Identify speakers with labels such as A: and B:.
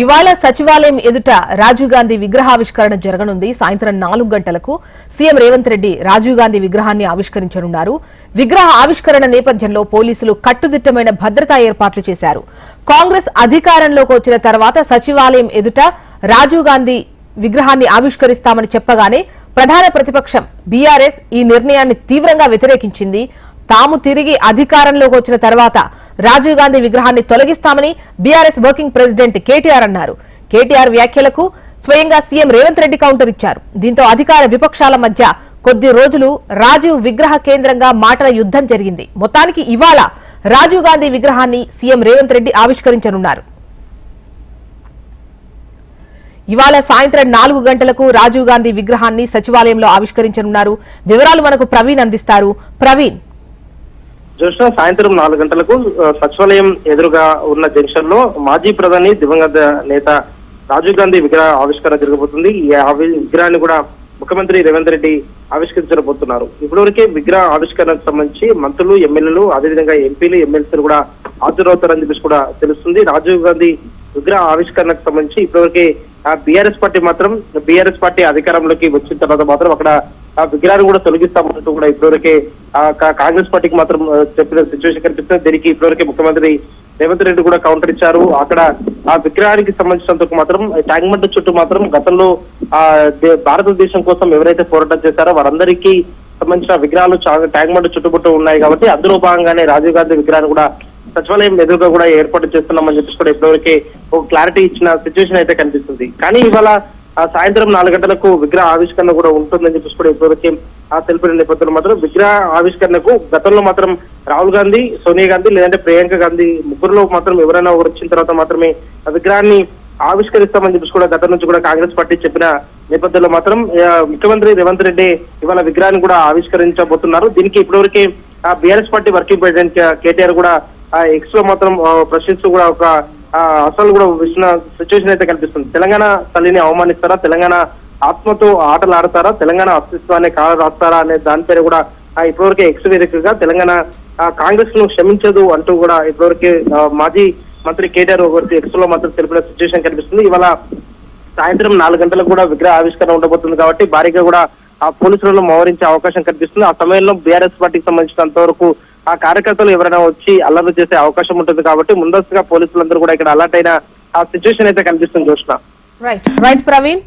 A: ఇవాళ సచివాలయం ఎదుట రాజీవ్ గాంధీ విగ్రహావిష్కరణ జరగనుంది. సాయంత్రం నాలుగు గంటలకు సీఎం రేవంత్ రెడ్డి రాజీవ్ గాంధీ విగ్రహాన్ని ఆవిష్కరించనున్నారు. విగ్రహ ఆవిష్కరణ నేపథ్యంలో పోలీసులు కట్టుదిట్టమైన భద్రతా ఏర్పాట్లు చేశారు. కాంగ్రెస్ అధికారంలోకి వచ్చిన తర్వాత సచివాలయం ఎదుట రాజీవ్ గాంధీ విగ్రహాన్ని ఆవిష్కరిస్తామని చెప్పగానే ప్రధాన ప్రతిపక్షం బీఆర్ఎస్ ఈ నిర్ణయాన్ని తీవ్రంగా వ్యతిరేకించింది. తాము తిరిగి అధికారంలోకి వచ్చిన తర్వాత రాజీవ్ గాంధీ విగ్రహాన్ని తొలగిస్తామని బీఆర్ఎస్ వర్కింగ్ ప్రెసిడెంట్ కేటీఆర్ అన్నారు. కేటీఆర్ వ్యాఖ్యలకు స్వయంగా సీఎం రేవంత్ రెడ్డి కౌంటర్ ఇచ్చారు. దీంతో అధికార విపక్షాల మధ్య కొద్ది రోజులు రాజీవ్ విగ్రహ కేంద్రంగా మాటల యుద్ధం జరిగింది. మొత్తానికి ఇవాళ రాజీవ్ గాంధీ విగ్రహాన్ని సీఎం రేవంత్ రెడ్డి ఆవిష్కరించనున్నారు. ఇవాళ సాయంత్రం నాలుగు గంటలకు రాజీవ్ గాంధీ విగ్రహాన్ని సచివాలయంలో ఆవిష్కరించనున్నారు. వివరాలు మనకు ప్రవీణ్ అందిస్తారు. ప్రవీణ్.
B: జ్యోష్ణ సాయంత్రం నాలుగు గంటలకు సచివాలయం ఎదురుగా ఉన్న జంక్షన్లో మాజీ ప్రధాని దివంగత నేత రాజీవ్ గాంధీ విగ్రహ ఆవిష్కరణ జరగబోతుంది. ఈ విగ్రహాన్ని కూడా ముఖ్యమంత్రి రేవంత్ రెడ్డి ఆవిష్కరించబోతున్నారు. ఇప్పటివరకే విగ్రహ ఆవిష్కరణకు సంబంధించి మంత్రులు ఎమ్మెల్యేలు అదేవిధంగా ఎంపీలు ఎమ్మెల్సీలు కూడా హాజరవుతారని చెప్పేసి కూడా తెలుస్తుంది. రాజీవ్ గాంధీ విగ్రహ ఆవిష్కరణకు సంబంధించి ఇప్పటివరకే బీఆర్ఎస్ పార్టీ మాత్రం బీఆర్ఎస్ పార్టీ అధికారంలోకి వచ్చిన తర్వాత మాత్రం అక్కడ ఆ విగ్రహాన్ని కూడా తొలగిస్తామంటూ కూడా ఇప్పటివరకే కాంగ్రెస్ పార్టీకి మాత్రం చెప్పిన సిచ్యువేషన్ కనిపిస్తుంది దీనికి ఇప్పటివరకే ముఖ్యమంత్రి రేవంత్ రెడ్డి కూడా కౌంటర్ ఇచ్చారు. అక్కడ ఆ విగ్రహానికి సంబంధించినందుకు మాత్రం ట్యాంక్మెంట్ చుట్టూ మాత్రం గతంలో ఆ దే- భారతదేశం కోసం ఎవరైతే పోరాటం చేశారో వారందరికీ సంబంధించిన విగ్రహాలు చాలా ట్యాంక్మెంట్ చుట్టుముట్టు ఉన్నాయి కాబట్టి అందులో భాగంగానే రాజీవ్ గాంధీ విగ్రహాన్ని కూడా సచివాలయం ఎదురుగా కూడా ఏర్పాటు చేస్తున్నామని చెప్పేసి కూడా ఇప్పటివరకే ఒక క్లారిటీ ఇచ్చిన సిచ్యువేషన్ అయితే కనిపిస్తుంది. కానీ ఇవాళ సాయంత్రం నాలుగు గంటలకు విగ్రహ ఆవిష్కరణ కూడా ఉంటుందని చెప్పేసి కూడా ఇప్పటివరకే ఆ తెలిపిన నేపథ్యంలో మాత్రం విగ్రహ ఆవిష్కరణకు గతంలో మాత్రం రాహుల్ గాంధీ సోనియా గాంధీ లేదంటే ప్రియాంక గాంధీ ముగ్గురులో మాత్రం ఎవరైనా వచ్చిన తర్వాత మాత్రమే ఆ విగ్రహాన్ని ఆవిష్కరిస్తామని చెప్పేసి కూడా గతం నుంచి కూడా కాంగ్రెస్ పార్టీ చెప్పిన నేపథ్యంలో మాత్రం ముఖ్యమంత్రి రేవంత్ రెడ్డి ఇవాళ విగ్రహాన్ని కూడా ఆవిష్కరించబోతున్నారు. దీనికి ఇప్పటివరకే ఆ BRS party working president KTR కూడా ఎక్స్లో మాత్రం ప్రశ్నిస్తూ కూడా ఒక అసలు కూడా విషయ సిచ్యువేషన్ అయితే కనిపిస్తుంది. తెలంగాణ తల్లిని అవమానిస్తారా? తెలంగాణ ఆత్మతో ఆటలు ఆడతారా? తెలంగాణ అస్తిత్వాన్ని కాల రాస్తారా అనే దానిపైన కూడా ఆ, ఇప్పటివరకే ఎక్స్ వేదికగా తెలంగాణ కాంగ్రెస్ను క్షమించదు అంటూ కూడా ఇప్పటివరకే మాజీ మంత్రి కేటీఆర్ ఒకరికి ఎక్స్లో మాత్రం తెలిపిన సిచ్యువేషన్ కనిపిస్తుంది. ఇవాళ సాయంత్రం నాలుగు గంటలకు కూడా విగ్రహ ఆవిష్కరణ ఉండబోతుంది కాబట్టి భారీగా కూడా ఆ పోలీసులను మోహరించే అవకాశం కనిపిస్తుంది. ఆ సమయంలో బీఆర్ఎస్ పార్టీకి సంబంధించినంత వరకు ఆ కార్యకర్తలు ఎవరైనా వచ్చి అల్లరి చేసే అవకాశం ఉంటుంది కాబట్టి ముందస్తుగా పోలీసులందరూ కూడా ఇక్కడ అలర్ట్ అయిన ఆ సిచ్యువేషన్ అయితే కనిపిస్తుంది చూసిన
A: రైట్ రైట్ ప్రవీణ్